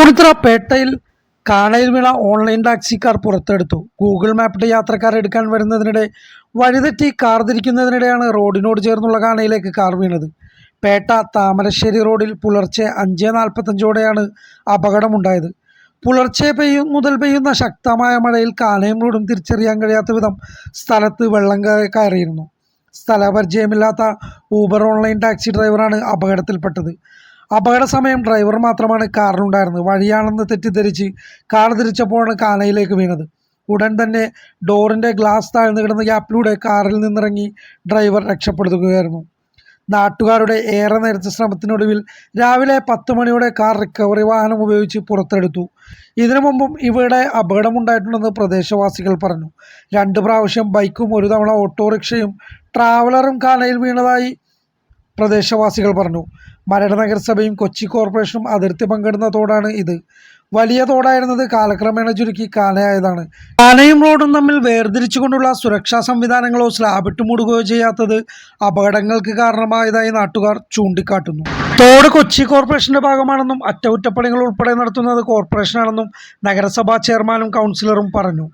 തൃപ്പൂണിത്തുറ പേട്ടയിൽ കാണയിൽ വീണ online ടാക്സിക്കാർ പുറത്തെടുത്തു. Google മാപ്പിട്ട് യാത്രക്കാർ എടുക്കാൻ വരുന്നതിനിടെ വഴിതെറ്റി കാർ തിരിക്കുന്നതിനിടെയാണ് റോഡിനോട് ചേർന്നുള്ള കാണയിലേക്ക് കാർ വീണത്. പേട്ട താമരശ്ശേരി റോഡിൽ പുലർച്ചെ അഞ്ച് നാൽപ്പത്തഞ്ചോടെയാണ് അപകടമുണ്ടായത്. പുലർച്ചെ പെയ്യും മുതൽ പെയ്യുന്ന ശക്തമായ മഴയിൽ കാനയും റോഡും തിരിച്ചറിയാൻ കഴിയാത്ത വിധം സ്ഥലത്ത് വെള്ളം കയറിയിരുന്നു. സ്ഥലപരിചയമില്ലാത്ത ഊബർ ഓൺലൈൻ ടാക്സി ഡ്രൈവറാണ് അപകടത്തിൽപ്പെട്ടത്. അപകട സമയം ഡ്രൈവർ മാത്രമാണ് കാറിനുണ്ടായിരുന്നത് വഴിയാണെന്ന് തെറ്റിദ്ധരിച്ച് കാർ തിരിച്ചപ്പോഴാണ് കാനയിലേക്ക് വീണത്. ഉടൻ തന്നെ ഡോറിന്റെ ഗ്ലാസ് താഴ്ന്നു കിടന്ന ഗ്യാപ്പിലൂടെ കാറിൽ നിന്നിറങ്ങി ഡ്രൈവർ രക്ഷപ്പെടുത്തുകയായിരുന്നു. നാട്ടുകാരുടെ ഏറെ നേരത്തെ ശ്രമത്തിനൊടുവിൽ രാവിലെ പത്ത് മണിയോടെ കാർ റിക്കവറി വാഹനം ഉപയോഗിച്ച് പുറത്തെടുത്തു. ഇതിനു മുമ്പും ഇവിടെ അപകടമുണ്ടായിട്ടുണ്ടെന്ന് പ്രദേശവാസികൾ പറഞ്ഞു. രണ്ട് പ്രാവശ്യം ബൈക്കും ഒരു തവണ ഓട്ടോറിക്ഷയും ട്രാവലറും കാനയിൽ വീണതായി പ്രദേശവാസികൾ പറഞ്ഞു. മരട് നഗരസഭയും കൊച്ചി കോർപ്പറേഷനും അതിർത്തി പങ്കിടുന്ന തോടാണ് ഇത്. വലിയ തോടായിരുന്നത് കാലക്രമേണ ചുരുക്കി കാനയായതാണ്. കാനയും റോഡും തമ്മിൽ വേർതിരിച്ചുകൊണ്ടുള്ള സുരക്ഷാ സംവിധാനങ്ങളോ സ്ലാബിട്ട് മൂടുകയോ ചെയ്യാത്തത് അപകടങ്ങൾക്ക് കാരണമായതായി നാട്ടുകാർ ചൂണ്ടിക്കാട്ടുന്നു. തോട് കൊച്ചി കോർപ്പറേഷന്റെ ഭാഗമാണെന്നും അറ്റകുറ്റപ്പണികൾ ഉൾപ്പെടെ നടത്തുന്നത് കോർപ്പറേഷനാണെന്നും നഗരസഭാ ചെയർമാനും കൗൺസിലറും പറഞ്ഞു.